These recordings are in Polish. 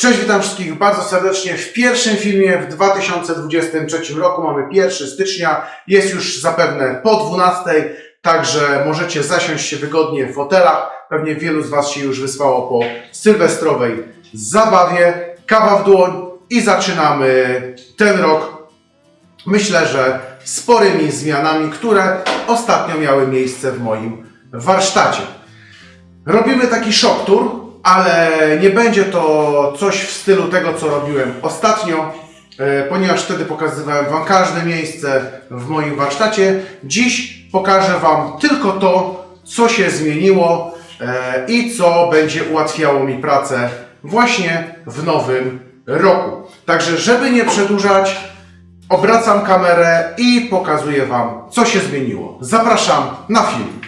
Cześć, witam wszystkich bardzo serdecznie w pierwszym filmie w 2023 roku. Mamy 1 stycznia, jest już zapewne po 12, także możecie zasiąść się wygodnie w fotelach. Pewnie wielu z Was się już wyspało po sylwestrowej zabawie. Kawa w dłoń i zaczynamy ten rok myślę, że sporymi zmianami, które ostatnio miały miejsce w moim warsztacie. Robimy taki shop tour, ale nie będzie to coś w stylu tego, co robiłem ostatnio, e, ponieważ wtedy pokazywałem Wam każde miejsce w moim warsztacie. Dziś pokażę Wam tylko to, co się zmieniło e, i co będzie ułatwiało mi pracę właśnie w nowym roku. Także, żeby nie przedłużać, obracam kamerę i pokazuję Wam, co się zmieniło. Zapraszam na film.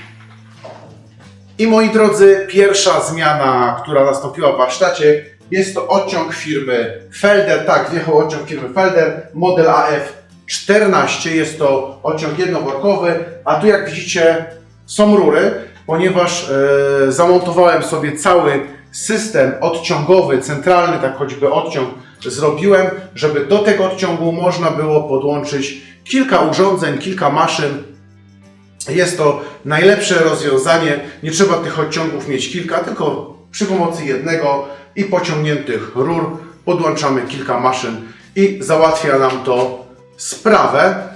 I moi drodzy, pierwsza zmiana, która nastąpiła w warsztacie, jest to odciąg firmy Felder. Tak, wjechał odciąg firmy Felder, model AF14. Jest to odciąg jednoworkowy, a tu jak widzicie są rury, ponieważ e, zamontowałem sobie cały system odciągowy, centralny, tak choćby odciąg zrobiłem, żeby do tego odciągu można było podłączyć kilka urządzeń, kilka maszyn, jest to najlepsze rozwiązanie. Nie trzeba tych odciągów mieć kilka, tylko przy pomocy jednego i pociągniętych rur podłączamy kilka maszyn i załatwia nam to sprawę.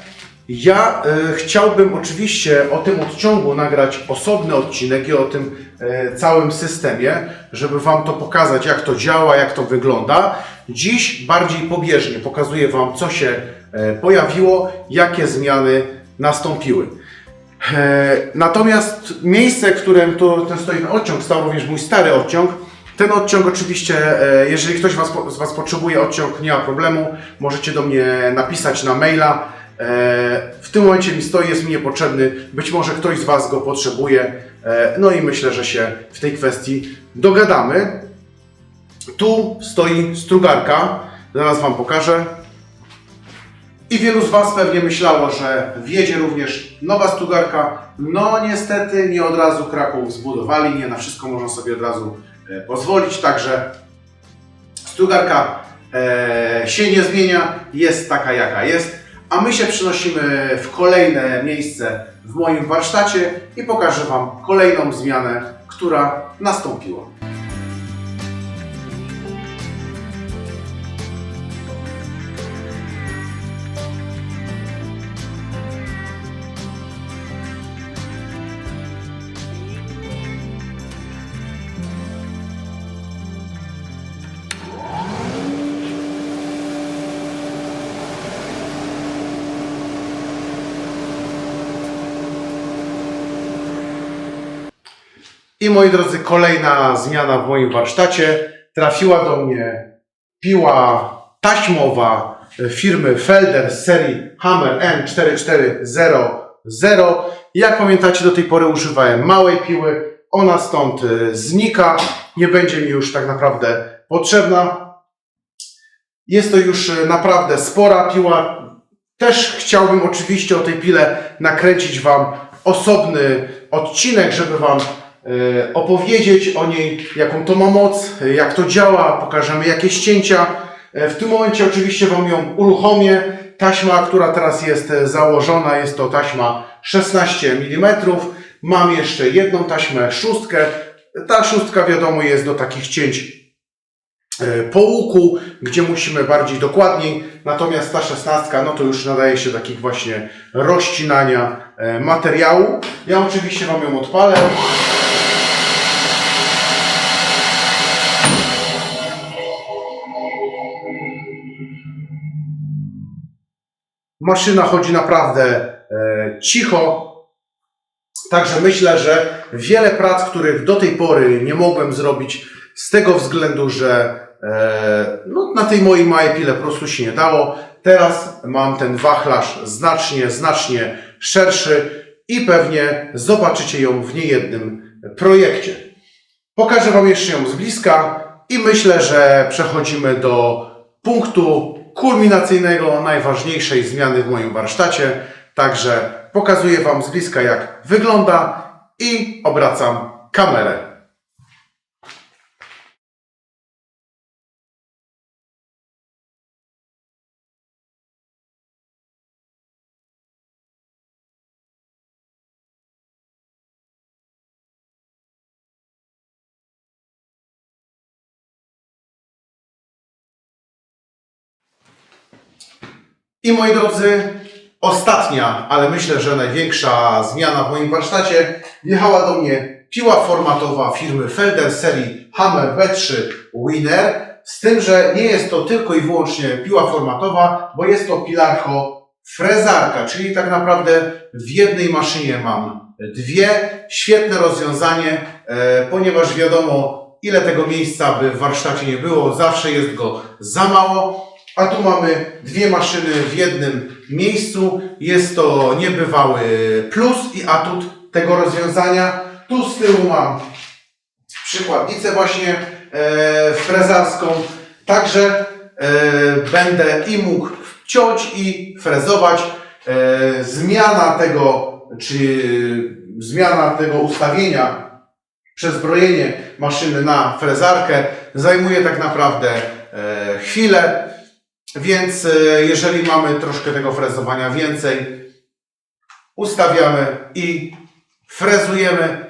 Ja e, chciałbym oczywiście o tym odciągu nagrać osobny odcinek i o tym e, całym systemie, żeby Wam to pokazać, jak to działa, jak to wygląda. Dziś bardziej pobieżnie pokazuję Wam, co się e, pojawiło, jakie zmiany nastąpiły. E, Natomiast miejsce, w którym tu ten stoi ten odciąg, stał również mój stary odciąg. Ten odciąg oczywiście, e, jeżeli ktoś was, z Was potrzebuje odciąg, nie ma problemu, możecie do mnie napisać na maila. E, W tym momencie mi stoi, jest mi niepotrzebny, być może ktoś z Was go potrzebuje, no i myślę, że się w tej kwestii dogadamy. Tu stoi strugarka, zaraz Wam pokażę. I wielu z Was pewnie myślało, że wjedzie również nowa stugarka. No niestety nie od razu Kraków zbudowali, nie na wszystko można sobie od razu e, pozwolić, także stugarka e, się nie zmienia, jest taka jaka jest. A my się przenosimy w kolejne miejsce w moim warsztacie i pokażę Wam kolejną zmianę, która nastąpiła. I moi drodzy, kolejna zmiana w moim warsztacie. Trafiła do mnie piła taśmowa firmy Felder z serii Hammer N4400. Jak pamiętacie, do tej pory używałem małej piły. Ona stąd e, znika. Nie będzie mi już tak naprawdę potrzebna. Jest to już e, naprawdę spora piła. Też chciałbym oczywiście o tej pile nakręcić Wam osobny odcinek, żeby Wam opowiedzieć o niej, jaką to ma moc, e, jak to działa, pokażemy jakieś ścięcia. E, W tym momencie oczywiście Wam ją uruchomię. Taśma, która teraz jest e, założona, jest to taśma 16 mm. Mam jeszcze jedną taśmę, szóstkę. Ta szóstka wiadomo jest do takich cięć e, po łuku, gdzie musimy bardziej dokładniej, natomiast ta szesnastka, no to już nadaje się takich właśnie rozcinania e, materiału. Ja oczywiście Wam ją odpalę. Maszyna chodzi naprawdę e, cicho, Także myślę, że wiele prac, których do tej pory nie mogłem zrobić z tego względu, że e, no, na tej mojej małej pile po prostu się nie dało. Teraz mam ten wachlarz znacznie, znacznie szerszy i pewnie zobaczycie ją w niejednym projekcie. Pokażę Wam jeszcze ją z bliska i myślę, że przechodzimy do punktu kulminacyjnego, najważniejszej zmiany w moim warsztacie. Także pokazuję Wam z bliska, jak wygląda i obracam kamerę. I moi drodzy, ostatnia, ale myślę, że największa zmiana w moim warsztacie wjechała do mnie piła formatowa firmy Felder serii Hammer B3 Winner. Z tym, że nie jest to tylko i wyłącznie piła formatowa, bo jest to pilarko frezarka, czyli tak naprawdę w jednej maszynie mam dwie. Świetne rozwiązanie, e, ponieważ wiadomo, ile tego miejsca by w warsztacie nie było, zawsze jest go za mało. A tu mamy dwie maszyny w jednym miejscu. Jest to niebywały plus i atut tego rozwiązania. Tu z tyłu mam przykładnicę właśnie e, frezarską. Także e, będę i mógł wciąć i frezować. E, zmiana tego, czy zmiana tego ustawienia przezbrojenie maszyny na frezarkę zajmuje tak naprawdę e, chwilę. Więc e, jeżeli mamy troszkę tego frezowania więcej, ustawiamy i frezujemy.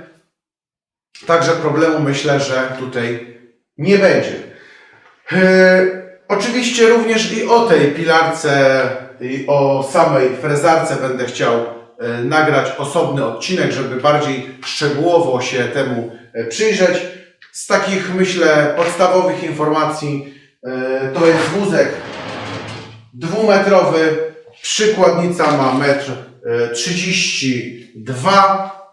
Także problemu myślę, że tutaj nie będzie. E, oczywiście również i o tej pilarce i o samej frezarce będę chciał e, nagrać osobny odcinek, żeby bardziej szczegółowo się temu e, przyjrzeć. Z takich myślę podstawowych informacji e, to jest wózek dwumetrowy, przykładnica ma metr e, 32,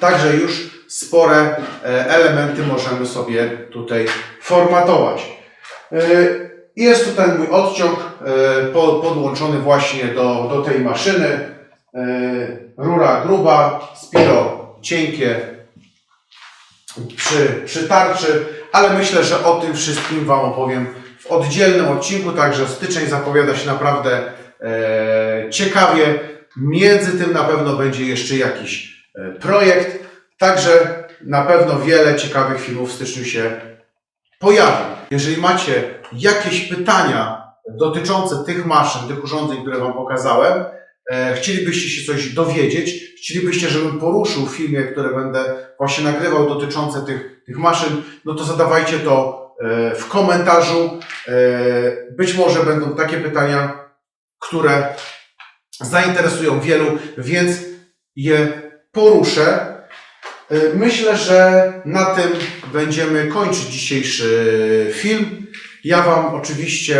także już spore e, elementy możemy sobie tutaj formatować. E, Jest tu ten mój odciąg e, po- podłączony właśnie do, do tej maszyny. E, Rura gruba, spiro cienkie przy, przy tarczy, ale myślę, że o tym wszystkim Wam opowiem oddzielnym odcinku, także styczeń zapowiada się naprawdę e, ciekawie. Między tym na pewno będzie jeszcze jakiś e, projekt, także na pewno wiele ciekawych filmów w styczniu się pojawi. Jeżeli macie jakieś pytania dotyczące tych maszyn, tych urządzeń, które Wam pokazałem, e, chcielibyście się coś dowiedzieć, chcielibyście, żebym poruszył filmie, które będę właśnie nagrywał dotyczące tych, tych maszyn, no to zadawajcie to w komentarzu. E, Być może będą takie pytania, które zainteresują wielu, więc je poruszę. E, Myślę, że na tym będziemy kończyć dzisiejszy film. Ja Wam oczywiście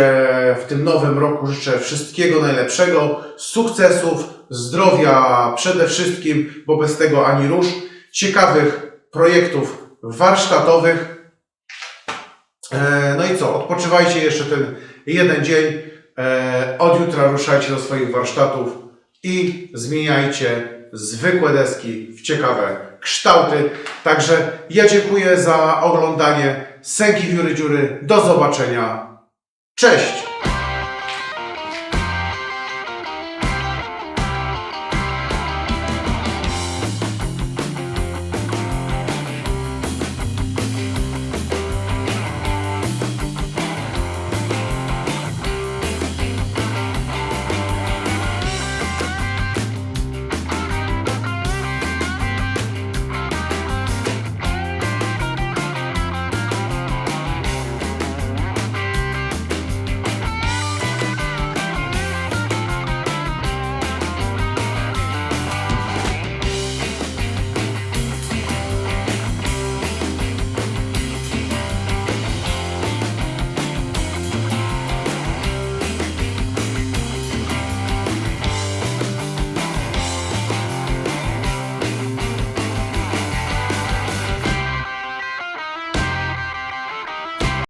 w tym nowym roku życzę wszystkiego najlepszego, sukcesów, zdrowia przede wszystkim, bo bez tego ani rusz, ciekawych projektów warsztatowych. E, No i co, odpoczywajcie jeszcze ten jeden dzień. E, Od jutra ruszajcie do swoich warsztatów i zmieniajcie zwykłe deski w ciekawe kształty. Także ja dziękuję za oglądanie. Sęki Wióry Dziury. Do zobaczenia. Cześć!